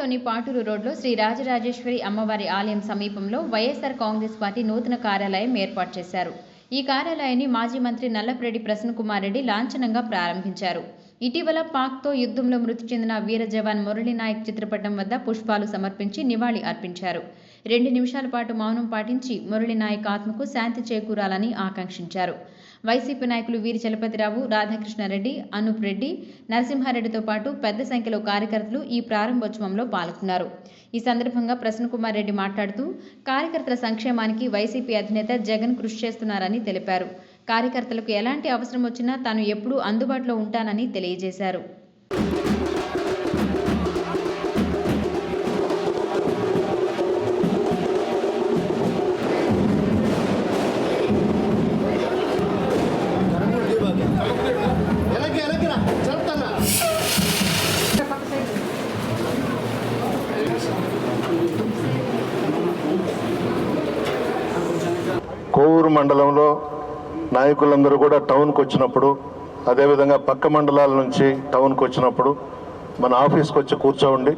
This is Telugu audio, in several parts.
కోవూరులోని పాటూరు రోడ్లో శ్రీ రాజరాజేశ్వరి అమ్మవారి ఆలయం సమీపంలో వైఎస్ఆర్ కాంగ్రెస్ పార్టీ నూతన కార్యాలయం ఏర్పాటు చేశారు. ఈ కార్యాలయాన్ని మాజీ మంత్రి నల్లప్రెడ్డి ప్రసన్న కుమార్ రెడ్డి లాంఛనంగా ప్రారంభించారు. ఇటీవల పాక్తో యుద్ధంలో మృతి చెందిన వీర జవాన్ మురళీ నాయక్ చిత్రపటం వద్ద పుష్పాలు సమర్పించి నివాళి అర్పించారు. రెండు నిమిషాల పాటు మౌనం పాటించి మురళి నాయక్ ఆత్మకు శాంతి చేకూరాలని ఆకాంక్షించారు. వైసీపీ నాయకులు వీరి చలపతిరావు రాధాకృష్ణారెడ్డి అనూప్ రెడ్డి నరసింహారెడ్డితో పాటు పెద్ద సంఖ్యలో కార్యకర్తలు ఈ ప్రారంభోత్సవంలో పాల్గొన్నారు. ఈ సందర్భంగా ప్రసన్న కుమార్ రెడ్డి మాట్లాడుతూ కార్యకర్తల సంక్షేమానికి వైసీపీ అధినేత జగన్ కృషి చేస్తున్నారని తెలిపారు. కార్యకర్తలకు ఎలాంటి అవసరం వచ్చినా తాను ఎప్పుడూ అందుబాటులో ఉంటానని తెలియజేశారు. కోవూరు మండలంలో నాయకులందరూ కూడా టౌన్కి వచ్చినప్పుడు అదేవిధంగా పక్క మండలాల నుంచి టౌన్కి వచ్చినప్పుడు మన ఆఫీస్కి వచ్చి కూర్చోండి.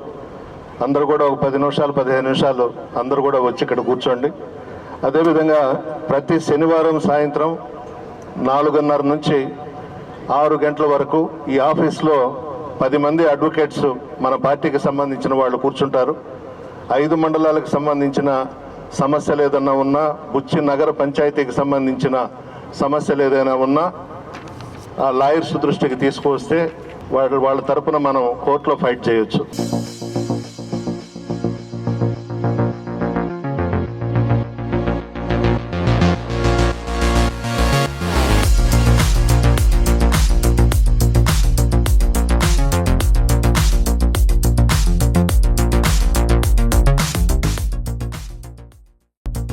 అందరూ కూడా ఒక పది నిమిషాలు పదిహేను నిమిషాలు అందరూ కూడా వచ్చి ఇక్కడ కూర్చోండి. అదేవిధంగా ప్రతి శనివారం సాయంత్రం నాలుగున్నర నుంచి ఆరు గంటల వరకు ఈ ఆఫీస్లో పది మంది అడ్వకేట్స్ మన పార్టీకి సంబంధించిన వాళ్ళు కూర్చుంటారు. ఐదు మండలాలకు సంబంధించిన సమస్యలు ఏదైనా ఉన్నా బుచ్చి నగర పంచాయతీకి సంబంధించిన సమస్యలు ఏదైనా ఉన్నా ఆ లాయర్స్ దృష్టికి తీసుకువస్తే వాళ్ళ వాళ్ళ తరపున మనం కోర్టులో ఫైట్ చేయొచ్చు.